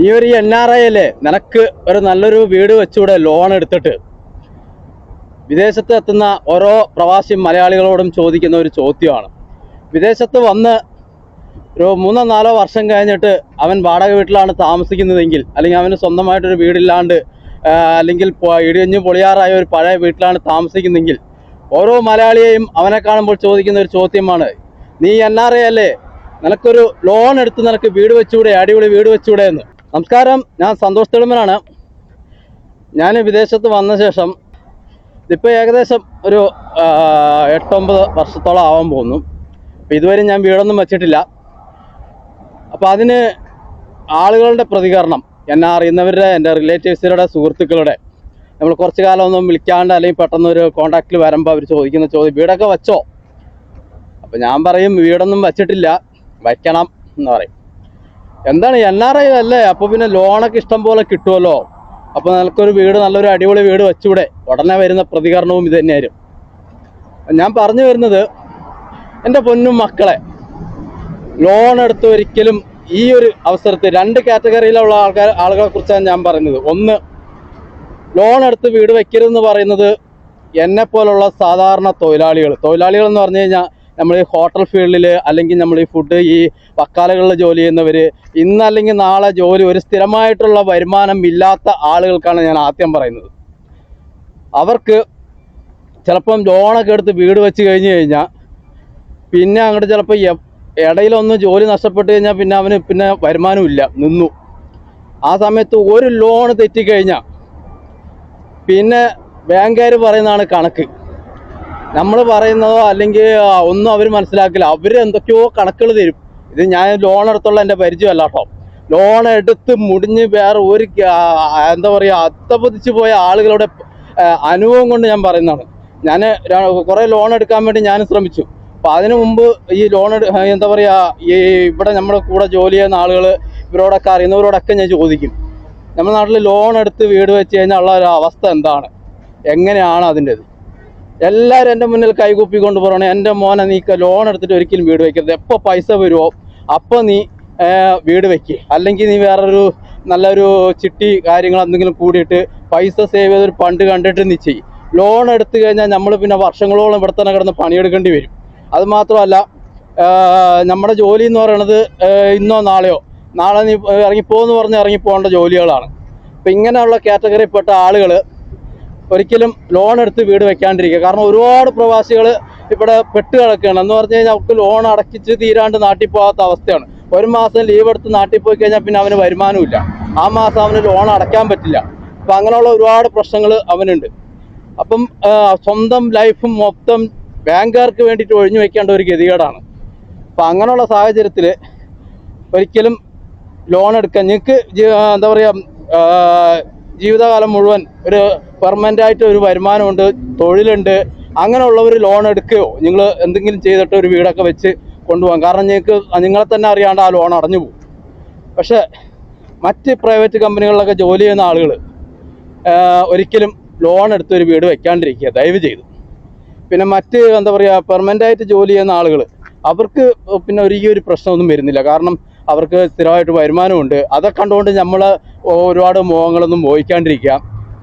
നീ ഒരു N R I അല്ലേ? നിനക്ക് ഒരു നല്ലൊരു വീട് വെച്ചുകൂടെ ലോൺ എടുത്തിട്ട്. വിദേശത്ത് എത്തുന്ന ഓരോ പ്രവാസി മലയാളികളോടും ചോദിക്കുന്ന ഒരു ചോദ്യമാണ്. വിദേശത്ത് വന്ന് ഒരു മൂന്നോ നാലോ വർഷം കഴിഞ്ഞിട്ട് അവൻ വാടക വീട്ടിലാണ് താമസിക്കുന്നതെങ്കിൽ അല്ലെങ്കിൽ അവന് സ്വന്തമായിട്ടൊരു വീടില്ലാണ്ട് അല്ലെങ്കിൽ ഇടിഞ്ഞ് പൊളിയാറായ ഒരു പഴയ വീട്ടിലാണ് താമസിക്കുന്നതെങ്കിൽ ഓരോ മലയാളിയെയും അവനെ കാണുമ്പോൾ ചോദിക്കുന്ന ഒരു ചോദ്യമാണ് നീ എൻ ആർ ഐ അല്ലേ? നിനക്കൊരു ലോൺ എടുത്ത് നിനക്ക് വീട് വെച്ചുകൂടെ അടിപൊളി വീട് വെച്ചുകൂടെ എന്ന്. നമസ്കാരം. ഞാൻ സന്തോഷ് തെളിമനാണ് ഞാൻ വിദേശത്ത് വന്ന ശേഷം ഇപ്പോൾ ഏകദേശം ഒരു എട്ടൊമ്പത് വർഷത്തോളം ആവാൻ പോകുന്നു. അപ്പോൾ ഇതുവരെ ഞാൻ വീടൊന്നും വെച്ചിട്ടില്ല. അപ്പോൾ അതിന് ആളുകളുടെ പ്രതികരണം എന്നെ അറിയുന്നവരുടെ എന്റെ റിലേറ്റീവ്സിലൂടെ സുഹൃത്തുക്കളുടെ നമ്മൾ കുറച്ച് കാലമൊന്നും വിളിക്കാണ്ട് അല്ലെങ്കിൽ പെട്ടെന്ന് ഒരു കോണ്ടാക്റ്റിൽ വരുമ്പോൾ അവർ ചോദിക്കുന്ന ചോദ്യം വീടൊക്കെ വച്ചോ? അപ്പോൾ ഞാൻ പറയും വീടൊന്നും വച്ചിട്ടില്ല. വയ്ക്കണം എന്ന് പറയും. എന്താണ് എൻ ആർ ഐ അല്ലേ അപ്പോൾ പിന്നെ ലോണൊക്കെ ഇഷ്ടം പോലെ കിട്ടുമല്ലോ അപ്പോൾ നിനക്കൊരു വീട് നല്ലൊരു അടിപൊളി വീട് വെച്ചൂടെ. ഉടനെ വരുന്ന പ്രതികരണവും ഇത് തന്നെയായിരുന്നു ഞാൻ പറഞ്ഞു വരുന്നത് എന്റെ പൊന്നും മക്കളെ ലോൺ എടുത്ത് ഒരിക്കലും ഈ ഒരു അവസരത്തിൽ രണ്ട് കാറ്റഗറിയിലുള്ള ആൾക്കാർ ആളുകളെ കുറിച്ചാണ് ഞാൻ പറയുന്നത്. ഒന്ന് ലോൺ എടുത്ത് വീട് വെക്കരുതെന്ന് പറയുന്നത് എന്നെ പോലുള്ള സാധാരണ തൊഴിലാളികൾ. തൊഴിലാളികൾ എന്ന് പറഞ്ഞു കഴിഞ്ഞാൽ നമ്മൾ ഈ ഹോട്ടൽ ഫീൽഡിൽ അല്ലെങ്കിൽ നമ്മൾ ഈ ഫുഡ് ഈ വക്കാലകളിൽ ജോലി ചെയ്യുന്നവർ ഇന്ന് അല്ലെങ്കിൽ നാളെ ജോലി ഒരു സ്ഥിരമായിട്ടുള്ള വരുമാനം ഇല്ലാത്ത ആളുകൾക്കാണ് ഞാൻ ആദ്യം പറയുന്നത്. അവർക്ക് ചിലപ്പം ലോണൊക്കെ എടുത്ത് വീട് വെച്ച് കഴിഞ്ഞ് കഴിഞ്ഞാൽ പിന്നെ അങ്ങോട്ട് ചിലപ്പോൾ ഇടയിലൊന്ന് ജോലി നഷ്ടപ്പെട്ട് കഴിഞ്ഞാൽ പിന്നെ അവന് പിന്നെ വരുമാനം ഇല്ല നിന്നു. ആ സമയത്ത് ഒരു ലോൺ തെറ്റിക്കഴിഞ്ഞാൽ പിന്നെ ബാങ്കുകാർ പറയുന്നതാണ് കണക്ക്. നമ്മൾ പറയുന്നതോ അല്ലെങ്കിൽ ഒന്നും അവർ മനസ്സിലാക്കില്ല. അവർ എന്തൊക്കെയോ കണക്കുകൾ തരും. ഇത് ഞാൻ ലോൺ എടുത്തുള്ള എന്റെ പരിചയമല്ല കേട്ടോ. ലോൺ എടുത്ത് മുടിഞ്ഞ് വേറെ ഒരു എന്താ പറയുക അത്തപതിച്ച് പോയ ആളുകളുടെ അനുഭവം കൊണ്ട് ഞാൻ പറയുന്നതാണ്. ഞാൻ കുറേ ലോൺ എടുക്കാൻ വേണ്ടി ഞാൻ ശ്രമിച്ചു. അപ്പോൾ അതിനു മുമ്പ് ഈ ലോൺ എന്താ പറയുക ഈ ഇവിടെ നമ്മുടെ കൂടെ ജോലി ചെയ്യുന്ന ആളുകൾ ഇവരോടൊക്കെ അറിയുന്നവരോടൊക്കെ ഞാൻ ചോദിക്കും. നമ്മുടെ നാട്ടിൽ ലോൺ എടുത്ത് വീട് വെച്ച് കഴിഞ്ഞാൽ ഉള്ള ഒരു അവസ്ഥ എന്താണ്? എങ്ങനെയാണ് അതിന്റെത്? എല്ലാവരും എന്റെ മുന്നിൽ കൈകൂപ്പിക്കൊണ്ട് പറയണേ എന്റെ മോനെ നീ ലോൺ എടുത്തിട്ട് ഒരിക്കലും വീട് വെക്കരുത്. എപ്പോൾ പൈസ വരുമോ അപ്പോൾ നീ വീട് വെക്ക്. അല്ലെങ്കിൽ നീ വേറൊരു നല്ലൊരു ചിട്ടി കാര്യങ്ങൾ എന്തെങ്കിലും കൂടിയിട്ട് പൈസ സേവ് ചെയ്തൊരു പണ്ട് കണ്ടിട്ട് നീ ചെയ്യും. ലോൺ എടുത്തു കഴിഞ്ഞാൽ നമ്മൾ പിന്നെ വർഷങ്ങളോളം ഇവിടെ തന്നെ കിടന്ന് പണിയെടുക്കേണ്ടി വരും. അതുമാത്രമല്ല നമ്മുടെ ജോലി എന്ന് പറയുന്നത് ഇന്നോ നാളെയോ. നാളെ നീ ഇറങ്ങിപ്പോന്ന് പറഞ്ഞ് ഇറങ്ങിപ്പോകേണ്ട ജോലികളാണ്. അപ്പം ഇങ്ങനെയുള്ള കാറ്റഗറിയിൽപ്പെട്ട ആളുകൾ ഒരിക്കലും ലോൺ എടുത്ത് വീട് വെക്കാണ്ടിരിക്കുക. കാരണം ഒരുപാട് പ്രവാസികൾ ഇവിടെ പെട്ട് കിടക്കുകയാണ്. എന്ന് പറഞ്ഞു കഴിഞ്ഞാൽ അവർക്ക് ലോൺ അടക്കിച്ച് തീരാണ്ട് നാട്ടിൽ പോകാത്ത അവസ്ഥയാണ്. ഒരു മാസം ലീവ് എടുത്ത് നാട്ടിൽ പോയി കഴിഞ്ഞാൽ പിന്നെ അവന് വരുമാനമില്ല ആ മാസം അവന് ലോൺ അടയ്ക്കാൻ പറ്റില്ല. അപ്പം അങ്ങനെയുള്ള ഒരുപാട് പ്രശ്നങ്ങൾ അവനുണ്ട്. അപ്പം സ്വന്തം ലൈഫും മൊത്തം ബാങ്കുകാർക്ക് വേണ്ടിയിട്ട് ഒഴിഞ്ഞു വെക്കേണ്ട ഒരു ഗതികേടാണ്. അപ്പം അങ്ങനെയുള്ള സാഹചര്യത്തിൽ ഒരിക്കലും ലോൺ എടുക്കാൻ നിങ്ങൾക്ക് എന്താ പറയുക ജീവിതകാലം മുഴുവൻ ഒരു പെർമനന്റ് ആയിട്ട് ഒരു വരുമാനമുണ്ട് തൊഴിലുണ്ട് അങ്ങനെയുള്ളവർ ലോൺ എടുക്കുകയോ നിങ്ങൾ എന്തെങ്കിലും ചെയ്തിട്ട് ഒരു വീടൊക്കെ വെച്ച് കൊണ്ടുപോകാം. കാരണം നിങ്ങൾക്ക് നിങ്ങളെ തന്നെ അറിയാണ്ട് ആ ലോൺ അടഞ്ഞു പോകും. പക്ഷേ മറ്റ് പ്രൈവറ്റ് കമ്പനികളിലൊക്കെ ജോലി ചെയ്യുന്ന ആളുകൾ ഒരിക്കലും ലോൺ എടുത്ത് ഒരു വീട് വെക്കാണ്ടിരിക്കുക ദയവ് ചെയ്തു. പിന്നെ മറ്റ് എന്താ പറയുക പെർമനന്റ് ആയിട്ട് ജോലി ചെയ്യുന്ന ആളുകൾ അവർക്ക് പിന്നെ ഒരു ഈ ഒരു പ്രശ്നമൊന്നും വരുന്നില്ല. കാരണം അവർക്ക് സ്ഥിരമായിട്ട് വരുമാനമുണ്ട്. അതൊക്കെ കണ്ടുകൊണ്ട് നമ്മൾ ഒരുപാട് മോഹങ്ങളൊന്നും മോഹിക്കാണ്ടിരിക്കുക.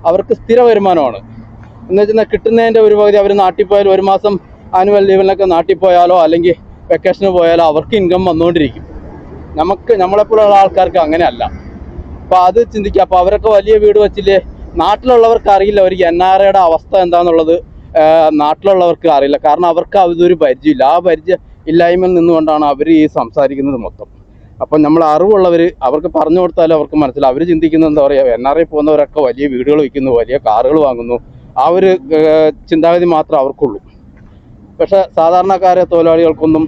അവർക്ക് സ്ഥിര വരുമാനമാണ്. എന്ന് വെച്ചാൽ കിട്ടുന്നതിന്റെ ഒരു പകുതി അവർ നാട്ടിൽ പോയാലും ഒരു മാസം ആനുവൽ ലീവിനൊക്കെ നാട്ടിൽ പോയാലോ അല്ലെങ്കിൽ വെക്കേഷന് പോയാലോ അവർക്ക് ഇൻകം വന്നുകൊണ്ടിരിക്കും. നമുക്ക് നമ്മളെപ്പോലുള്ള ആൾക്കാർക്ക് അങ്ങനെയല്ല. അപ്പോൾ അത് ചിന്തിക്കുക അപ്പോൾ അവരൊക്കെ വലിയ വീട് വെച്ചില്ലേ? നാട്ടിലുള്ളവർക്ക് അറിയില്ല ഒരു എൻ ആർ ഐയുടെ അവസ്ഥ എന്താണെന്നുള്ളത് നാട്ടിലുള്ളവർക്ക് അറിയില്ല. കാരണം അവർക്ക് അതൊരു പരിചയമില്ല. ആ പരിചയം ഇല്ലായ്മയിൽ നിന്നുകൊണ്ടാണ് അവർ ഈ സംസാരിക്കുന്നത് മൊത്തം. അപ്പം നമ്മൾ അറിവുള്ളവർ അവർക്ക് പറഞ്ഞു കൊടുത്താലും അവർക്ക് മനസ്സിലാവും. അവർ ചിന്തിക്കുന്നത് എന്താ പറയുക എൻ ആർ ഐ പോകുന്നവരൊക്കെ വലിയ വീടുകൾ വയ്ക്കുന്നു വലിയ കാറുകൾ വാങ്ങുന്നു. ആ ഒരു ചിന്താഗതി മാത്രമേ അവർക്കുള്ളൂ. പക്ഷേ സാധാരണക്കാരെ തൊഴിലാളികൾക്കൊന്നും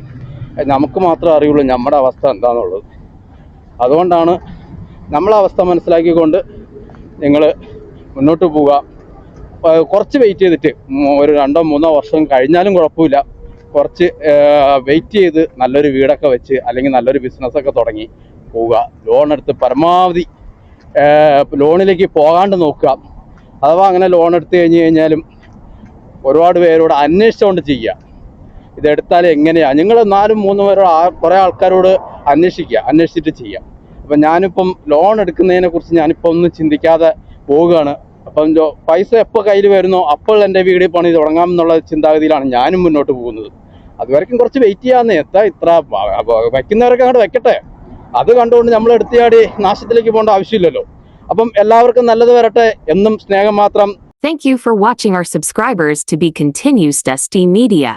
നമുക്ക് മാത്രമേ അറിയുള്ളൂ നമ്മുടെ അവസ്ഥ എന്താണെന്നുള്ളത് അതുകൊണ്ടാണ് നമ്മളെ അവസ്ഥ മനസ്സിലാക്കിക്കൊണ്ട് നിങ്ങൾ മുന്നോട്ട് പോവുക. കുറച്ച് വെയിറ്റ് ചെയ്തിട്ട് ഒരു രണ്ടോ മൂന്നോ വർഷം കഴിഞ്ഞാലും കുഴപ്പമില്ല. കുറച്ച് വെയിറ്റ് ചെയ്ത് നല്ലൊരു വീടൊക്കെ വെച്ച് അല്ലെങ്കിൽ നല്ലൊരു ബിസിനസ്സൊക്കെ തുടങ്ങി പോവുക. ലോൺ എടുത്ത് പരമാവധി ലോണിലേക്ക് പോകാണ്ട് നോക്കുക. അഥവാ അങ്ങനെ ലോൺ എടുത്തു കഴിഞ്ഞ് കഴിഞ്ഞാലും ഒരുപാട് പേരോട് അന്വേഷിച്ചുകൊണ്ട് ചെയ്യുക. ഇതെടുത്താൽ എങ്ങനെയാണ് നിങ്ങൾ നാലും മൂന്നും പേരോട് ആ കുറേ ആൾക്കാരോട് അന്വേഷിക്കുക. അന്വേഷിച്ചിട്ട് ചെയ്യുക അപ്പം ഞാനിപ്പം ലോൺ എടുക്കുന്നതിനെ കുറിച്ച് ഞാനിപ്പോൾ ഒന്നും ചിന്തിക്കാതെ പോവുകയാണ്. അപ്പം പൈസ എപ്പോൾ കയ്യിൽ വരുന്നോ അപ്പോൾ എന്റെ വീട് പണി തുടങ്ങാം എന്നുള്ള ചിന്താഗതിയിലാണ് ഞാനും മുന്നോട്ട് പോകുന്നത്. അതുവരെക്കും കുറച്ച് വെയിറ്റ് ചെയ്യാമെന്ന് എത്താ ഇത്ര വയ്ക്കുന്നവരൊക്കെ അങ്ങോട്ട് വെക്കട്ടെ. അത് കണ്ടുകൊണ്ട് നമ്മൾ എടുത്തിയാടി നാശത്തിലേക്ക് പോകേണ്ട ആവശ്യമില്ലല്ലോ. അപ്പം എല്ലാവർക്കും നല്ലത് വരട്ടെ എന്നും സ്നേഹം മാത്രം. Thank you for watching our subscribers to be continues Dusty Media.